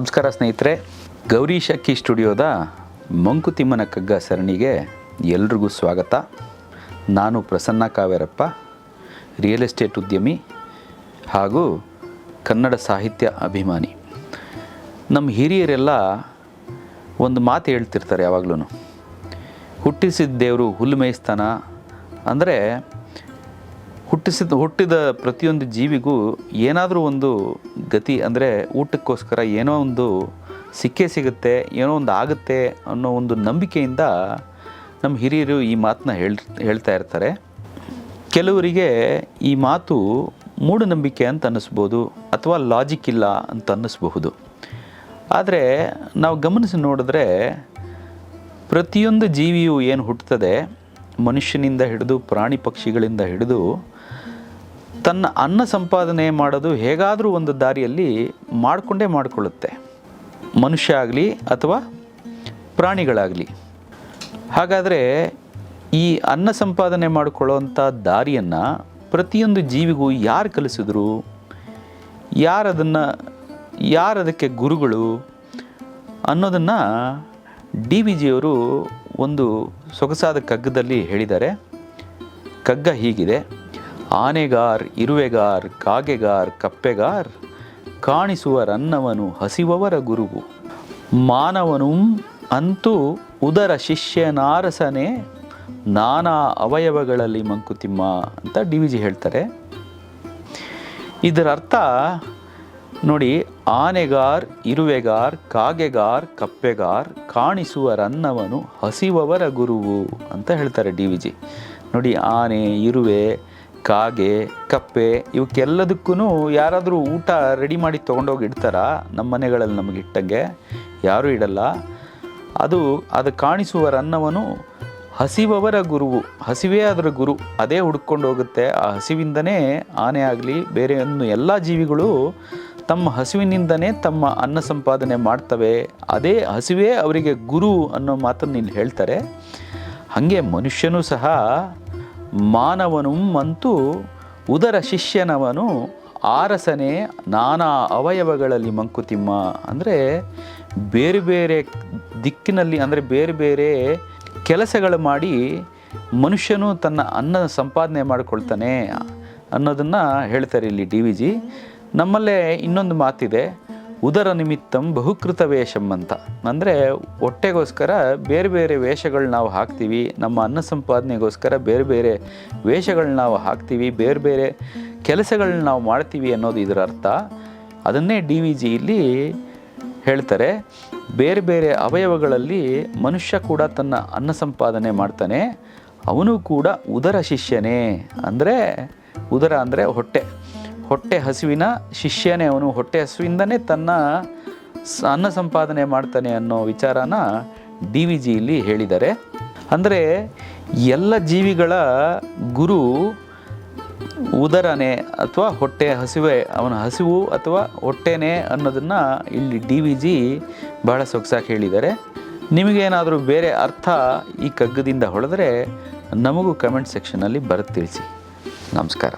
ನಮಸ್ಕಾರ ಸ್ನೇಹಿತರೆ, ಗೌರಿ ಶಕ್ಕಿ ಸ್ಟುಡಿಯೋದ ಮಂಕುತಿಮ್ಮನ ಕಗ್ಗ ಸರಣಿಗೆ ಎಲ್ರಿಗೂ ಸ್ವಾಗತ. ನಾನು ಪ್ರಸನ್ನ ಕಾವೇರಪ್ಪ, ರಿಯಲ್ ಎಸ್ಟೇಟ್ ಉದ್ಯಮಿ ಹಾಗೂ ಕನ್ನಡ ಸಾಹಿತ್ಯ ಅಭಿಮಾನಿ. ನಮ್ಮ ಹಿರಿಯರೆಲ್ಲ ಒಂದು ಮಾತು ಹೇಳ್ತಿರ್ತಾರೆ ಯಾವಾಗಲೂ ಹುಟ್ಟಿಸಿದ ದೇವರು ಹುಲ್ಲು ಮೇಯಿಸ್ತಾನ ಅಂದರೆ ಹುಟ್ಟಿಸಿದ, ಹುಟ್ಟಿದ ಪ್ರತಿಯೊಂದು ಜೀವಿಗೂ ಏನಾದರೂ ಒಂದು ಗತಿ ಅಂದರೆ ಊಟಕ್ಕೋಸ್ಕರ ಏನೋ ಒಂದು ಸಿಕ್ಕೇ ಸಿಗುತ್ತೆ, ಏನೋ ಒಂದು ಆಗುತ್ತೆ ಅನ್ನೋ ಒಂದು ನಂಬಿಕೆಯಿಂದ ನಮ್ಮ ಹಿರಿಯರು ಈ ಮಾತನ್ನ ಹೇಳ್, ಹೇಳ್ತಾ ಇರ್ತಾರೆ. ಕೆಲವರಿಗೆ ಈ ಮಾತು ಮೂಢನಂಬಿಕೆ ಅಂತ ಅನ್ನಿಸ್ಬೋದು ಅಥವಾ ಲಾಜಿಕ್ ಇಲ್ಲ ಅಂತ ಅನ್ನಿಸ್ಬಹುದು. ಆದರೆ ನಾವು ಗಮನಿಸಿ ನೋಡಿದ್ರೆ ಪ್ರತಿಯೊಂದು ಜೀವಿಯು ಏನು ಹುಟ್ಟುತ್ತದೆ ಮನುಷ್ಯನಿಂದ ಹಿಡಿದು ಪ್ರಾಣಿ ಪಕ್ಷಿಗಳಿಂದ ಹಿಡಿದು ತನ್ನ ಅನ್ನ ಸಂಪಾದನೆ ಮಾಡೋದು ಹೇಗಾದರೂ ಒಂದು ದಾರಿಯಲ್ಲಿ ಮಾಡಿಕೊಂಡೇ ಮಾಡಿಕೊಳ್ಳುತ್ತೆ. ಮನುಷ್ಯ ಆಗಲಿ ಅಥವಾ ಪ್ರಾಣಿಗಳಾಗಲಿ. ಹಾಗಾದರೆ ಈ ಅನ್ನ ಸಂಪಾದನೆ ಮಾಡಿಕೊಳ್ಳುವಂಥ ದಾರಿಯನ್ನು ಪ್ರತಿಯೊಂದು ಜೀವಿಗೂ ಯಾರು ಕಲಿಸಿದ್ರು? ಯಾರದನ್ನು ಯಾರದಕ್ಕೆ ಗುರುಗಳು ಅನ್ನೋದನ್ನು ಡಿ ವಿ ಜಿಯವರು ಒಂದು ಸೊಗಸಾದ ಕಗ್ಗದಲ್ಲಿ ಹೇಳಿದ್ದಾರೆ. ಕಗ್ಗ ಹೀಗಿದೆ. ಆನೆಗಾರ್, ಇರುವೆಗಾರ್, ಕಾಗೆಗಾರ್, ಕಪ್ಪೆಗಾರ್, ಕಾಣಿಸುವ ರನ್ನವನು ಹಸಿವವರ ಗುರುವು. ಮಾನವನು ಅಂತೂ ಉದರ ಶಿಷ್ಯನಾರಸನೆ ನಾನಾ ಅವಯವಗಳಲ್ಲಿ ಮಂಕುತಿಮ್ಮ ಅಂತ ಡಿ ವಿ ಜಿ ಹೇಳ್ತಾರೆ. ಇದರ ಅರ್ಥ ನೋಡಿ, ಆನೆಗಾರ್, ಇರುವೆಗಾರ್, ಕಾಗೆಗಾರ್, ಕಪ್ಪೆಗಾರ್ ಕಾಣಿಸುವ ರನ್ನವನು ಹಸಿವವರ ಗುರುವು ಅಂತ ಹೇಳ್ತಾರೆ ಡಿ ವಿ ಜಿ. ನೋಡಿ, ಆನೆ, ಇರುವೆ, ಕಾಗೆ, ಕಪ್ಪೆ ಇವಕ್ಕೆಲ್ಲದಕ್ಕೂ ಯಾರಾದರೂ ಊಟ ರೆಡಿ ಮಾಡಿ ತೊಗೊಂಡೋಗಿ ಇಡ್ತಾರಾ? ನಮ್ಮ ಮನೆಗಳಲ್ಲಿ ನಮಗೆ ಇಟ್ಟಂಗೆ ಯಾರೂ ಇಡಲ್ಲ. ಅದು ಅದು ಕಾಣಿಸುವ ರನ್ನವನು ಹಸಿವವರ ಗುರುವು, ಹಸಿವೇ ಅದರ ಗುರು, ಅದೇ ಹುಡ್ಕೊಂಡು ಹೋಗುತ್ತೆ. ಆ ಹಸಿವಿಂದನೇ ಆನೆ ಆಗಲಿ ಬೇರೆ ಎಲ್ಲ ಜೀವಿಗಳು ತಮ್ಮ ಹಸಿವಿನಿಂದನೇ ತಮ್ಮ ಅನ್ನ ಸಂಪಾದನೆ ಮಾಡ್ತವೆ. ಅದೇ ಹಸಿವೇ ಅವರಿಗೆ ಗುರು ಅನ್ನೋ ಮಾತನ್ನು ಇಲ್ಲಿ ಹೇಳ್ತಾರೆ. ಹಾಗೆ ಮನುಷ್ಯನೂ ಸಹ ಮಾನವನು ಅಂತೂ ಉದರ ಶಿಷ್ಯನವನು ಆರಸನೆ ನಾನಾ ಅವಯವಗಳಲ್ಲಿ ಮಂಕುತಿಮ್ಮ. ಅಂದರೆ ಬೇರೆ ಬೇರೆ ದಿಕ್ಕಿನಲ್ಲಿ, ಅಂದರೆ ಬೇರೆ ಬೇರೆ ಕೆಲಸಗಳು ಮಾಡಿ ಮನುಷ್ಯನು ತನ್ನ ಅನ್ನ ಸಂಪಾದನೆ ಮಾಡಿಕೊಳ್ತಾನೆ ಅನ್ನೋದನ್ನು ಹೇಳ್ತಾರೆ ಇಲ್ಲಿ ಡಿ ವಿ ಜಿ. ನಮ್ಮಲ್ಲೇ ಇನ್ನೊಂದು ಮಾತಿದೆ, ಉದರ ನಿಮಿತ್ತಂ ಬಹುಕೃತ ವೇಷಂ ಅಂತ. ಅಂದರೆ ಹೊಟ್ಟೆಗೋಸ್ಕರ ಬೇರೆ ಬೇರೆ ವೇಷಗಳು ನಾವು ಹಾಕ್ತೀವಿ, ನಮ್ಮ ಅನ್ನ ಸಂಪಾದನೆಗೋಸ್ಕರ ಬೇರೆ ಬೇರೆ ವೇಷಗಳನ್ನ ನಾವು ಹಾಕ್ತೀವಿ, ಬೇರೆ ಬೇರೆ ಕೆಲಸಗಳನ್ನ ನಾವು ಮಾಡ್ತೀವಿ ಅನ್ನೋದು ಇದರ ಅರ್ಥ. ಅದನ್ನೇ ಡಿ ವಿ ಜಿಯಲ್ಲಿ ಹೇಳ್ತಾರೆ, ಬೇರೆ ಬೇರೆ ಅವಯವಗಳಲ್ಲಿ ಮನುಷ್ಯ ಕೂಡ ತನ್ನ ಅನ್ನ ಸಂಪಾದನೆ ಮಾಡ್ತಾನೆ, ಅವನು ಕೂಡ ಉದರ ಶಿಷ್ಯನೇ. ಅಂದರೆ ಉದರ ಅಂದರೆ ಹೊಟ್ಟೆ. ಹೊಟ್ಟೆ ಹಸುವಿನ ಶಿಷ್ಯನೇ ಅವನು. ಹೊಟ್ಟೆ ಹಸುವಿಂದನೇ ತನ್ನ ಅನ್ನ ಸಂಪಾದನೆ ಮಾಡ್ತಾನೆ ಅನ್ನೋ ವಿಚಾರನ ಡಿ ವಿ ಜಿಯಲ್ಲಿ ಹೇಳಿದ್ದಾರೆ. ಅಂದರೆ ಎಲ್ಲ ಜೀವಿಗಳ ಗುರು ಉದರನೇ ಅಥವಾ ಹೊಟ್ಟೆ ಹಸಿವೆ, ಅವನ ಹಸಿವು ಅಥವಾ ಹೊಟ್ಟೆನೇ ಅನ್ನೋದನ್ನು ಇಲ್ಲಿ ಡಿ ವಿ ಜಿ ಬಹಳ ಸೊಗಸಾಗಿ ಹೇಳಿದ್ದಾರೆ. ನಿಮಗೇನಾದರೂ ಬೇರೆ ಅರ್ಥ ಈ ಕಗ್ಗದಿಂದ ಹೊಳೆದ್ರೆ ನಮಗೂ ಕಮೆಂಟ್ ಸೆಕ್ಷನಲ್ಲಿ ಬರೆದು ತಿಳಿಸಿ. ನಮಸ್ಕಾರ.